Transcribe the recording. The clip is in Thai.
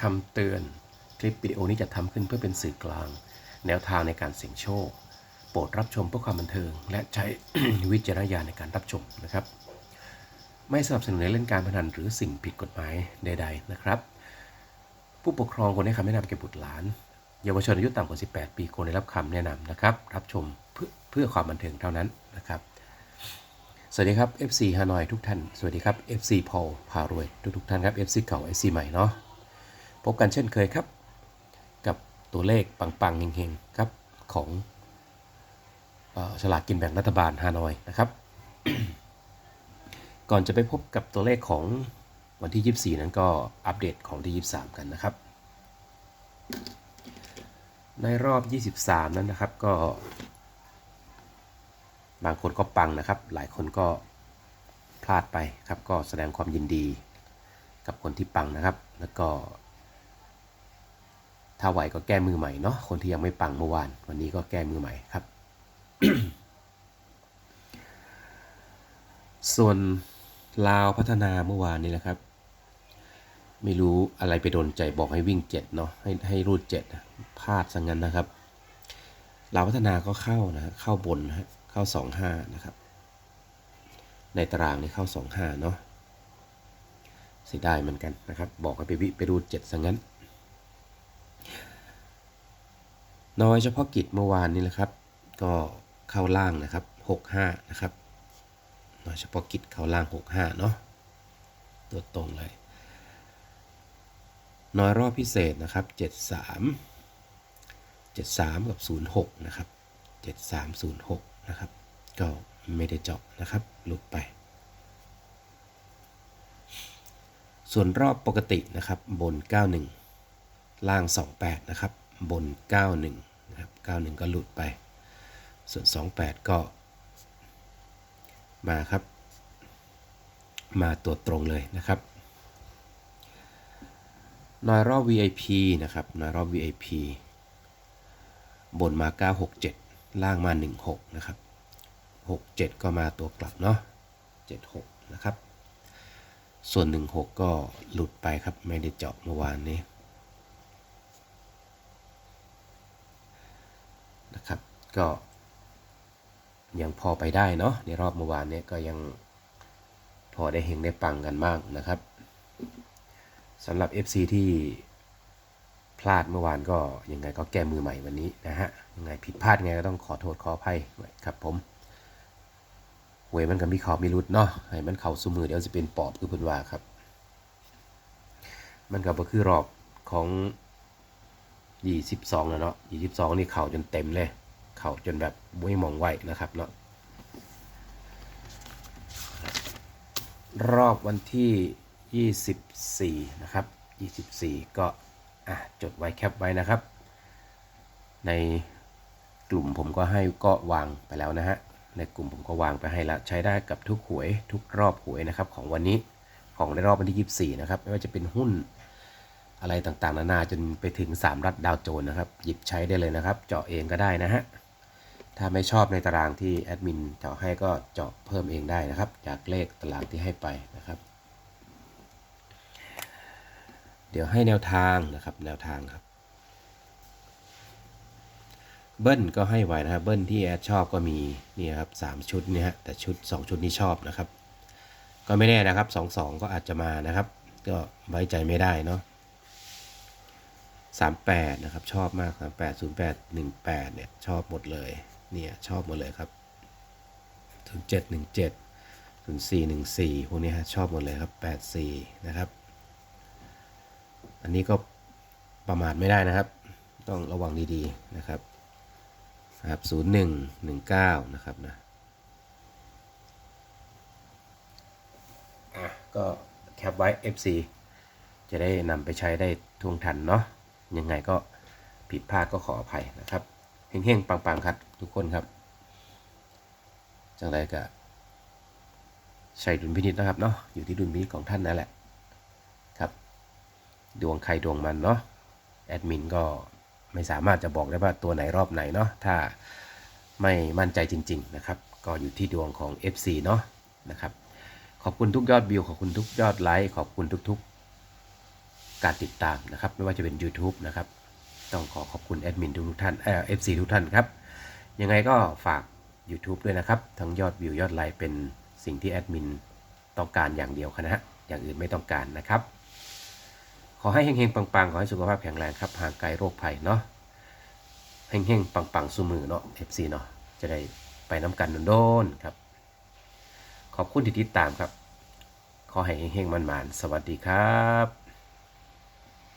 คำเตือน คลิปวิดีโอนี้จะทำขึ้นเพื่อเป็นสื่อกลาง แนวทางในการเสี่ยงโชค โปรดรับชมเพื่อความบันเทิง และใช้วิจารณญาณในการรับชมนะครับ ไม่สนับสนุนในเล่นการพนันหรือสิ่งผิดกฎหมายใด ๆ นะครับ ผู้ปกครองควรให้คำแนะนำแก่บุตรหลาน เยาวชนอายุต่ำกว่า 18 ปีควรได้รับคำแนะนำนะครับ รับชมเพื่อเพื่อความบันเทิงเท่านั้นนะครับสวัสดีครับ FC ฮานอยทุกท่าน สวัสดีครับ FC พอลพารวยทุกทุกท่านครับ FC เก่า FC ใหม่เนาะ พบกันเช่นเคยครับ กับตัวเลขปังๆเฮงๆครับของฉลากกินแบ่งรัฐบาลฮานอยนะครับ ก่อนจะไปพบกับตัวเลขของวันที่ 24 นั้นก็อัปเดตของที่ 23 กันนะครับ ในรอบ 23 นั้นนะครับก็ บางคนก็ปังนะครับ หลายคนก็พลาดไปครับ ก็แสดงความยินดีกับคนที่ปังนะครับ แล้วก็ ถ้าไหวก็แก้มือใหม่เนาะคนที่ยังไม่ปังเมื่อวาน วันนี้ก็แก้มือใหม่ครับ ส่วนลาวพัฒนาเมื่อวานนี้แหละครับ ไม่รู้อะไรไปโดนใจบอกให้วิ่งเจ็ดเนาะให้ให้รูดเจ็ดพลาดซะงั้นนะครับลาวพัฒนาก็เข้านะเข้าบนนะเข้าสองห้านะครับ ในตารางนี่เข้าสองห้าเนาะเสียดายเหมือนกันนะครับ บอกให้ไปวิไปรูดเจ็ดซะงั้น น้อยเฉพาะกิจเมื่อวานนี้แหละครับ ก็เข้าล่างนะครับ65นะครับน้อยเฉพาะกิจเข้าล่าง 65เนาะตัวตรงเลย น้อยรอบพิเศษนะครับ 73 73 กับ 06 นะครับ 7306 นะครับ ก็ไม่ได้เจาะนะครับ หลุดไป ส่วนรอบปกตินะครับบน 91 ล่าง 28 นะครับ บน 91นะครับ91 ก็หลุดไป ส่วน 28 ก็มาครับ มาตัวตรงเลยนะครับนอยรอบ VIP นะครับนอยรอบ VIP บนมา 967 ล่างมา 16 นะครับ 67 ก็มาตัวกลับเนาะ76 นะครับ ส่วน 16 ก็หลุดไปครับ ไม่ได้เจาะเมื่อวานนี้ นะครับ ก็ยังพอไปได้เนาะในรอบเมื่อวานเนี้ก็ยังพอได้เฮงได้ปังกันบ้างนะครับสำหรับ FC ที่พลาดเมื่อวานก็ยังไงก็แก้มือใหม่วันนี้นะฮะยังไงผิดพลาดไงก็ต้องขอโทษขออภัยครับผมหวยมันก็มีเขามีรุดเนาะให้มันเข่าสุมือเดี๋ยวจะเป็นปอบคือเพิ่นว่าครับ มันก็บ่คือรอบของ ยี่สิบสองแล้วเนาะยี่สิบสองนี่เข่าจนเต็มเลย เข่าจนแบบไม่มองไหวนะครับเนาะรอบวันที่ 24 นะครับ 24 ก็อะจดไว้แคปไว้นะครับ ในกลุ่มผมก็ให้ก็วางไปแล้วนะฮะ ในกลุ่มผมก็วางไปให้แล้ว ใช้ได้กับทุกหวยทุกรอบหวยนะครับของวันนี้ของในรอบวันที่ 24 นะครับ ไม่ว่าจะเป็นหุ้น อะไรต่างๆ นานาจนไปถึง 3 รัฐดาวโจนนะครับ หยิบใช้ได้เลยนะครับ เจาะเองก็ได้นะฮะ ถ้าไม่ชอบในตารางที่แอดมินเจาะให้ก็เจาะเพิ่มเองได้นะครับ จากเลขตารางที่ให้ไปนะครับ เดี๋ยวให้แนวทางนะครับแนวทางครับ เบิ้ลก็ให้ไว้นะครับเบิ้ลที่แอดชอบก็มีนี่ครับสามชุดเนี่ยฮะแต่ชุด 2 ชุดนี้ชอบนะครับ ก็ไม่แน่นะครับสองสองก็อาจจะมานะครับ ก็ไว้ใจไม่ได้เนาะ 38 นะครับ ชอบมาก 38 08 18 เนี่ย ชอบหมดเลย เนี่ย ชอบหมดเลยครับ 07 17 04 14 พวกนี้ฮะชอบหมดเลยครับ 84 นะครับ อันนี้ก็ประมาทไม่ได้นะครับ ต้องระวังดีๆนะครับนะครับ01 19 นะครับนะอะก็แคปไว้ FC จะได้นำไปใช้ได้ท่วงทันเนาะ ยังไงก็ผิดพลาดก็ขออภัยนะครับเฮงๆปังๆครับทุกคนครับ จังไรก็ใช้ดุลพินิจนะครับเนาะอยู่ที่ดุลพินิจของท่านนั่นแหละครับ ดวงใครดวงมันเนาะแอดมินก็ไม่สามารถจะบอกได้ว่าตัวไหนรอบไหนเนาะถ้าไม่มั่นใจจริง ๆ นะครับ ก็อยู่ที่ดวงของ FC เนาะนะครับ ขอบคุณทุกยอดวิวขอบคุณทุกยอดไลค์ขอบคุณทุก ๆ การติดตามนะครับ ไม่ว่าจะเป็น YouTube นะครับ ต้องขอขอบคุณแอดมินทุกท่านเอ่อฟซีทุกท่านครับ ยังไงก็ฝาก YouTube ด้วยนะครับ ทั้งยอดวิวยอดไลค์เป็นสิ่งที่แอดมินต้องการอย่างเดียวคนะฮะอย่างอื่นไม่ต้องการนะครับ ขอให้เฮงๆปังๆ ขอให้สุขภาพแข็งแรงครับห่างไกลโรคภัยเนาะเฮงๆปังๆสู้มือเนาะ FC เนาะจะได้ไปน้ำกันโดนๆครับ ขอบคุณที่ติดตามครับ ขอให้เฮงๆมันๆสวัสดีครับ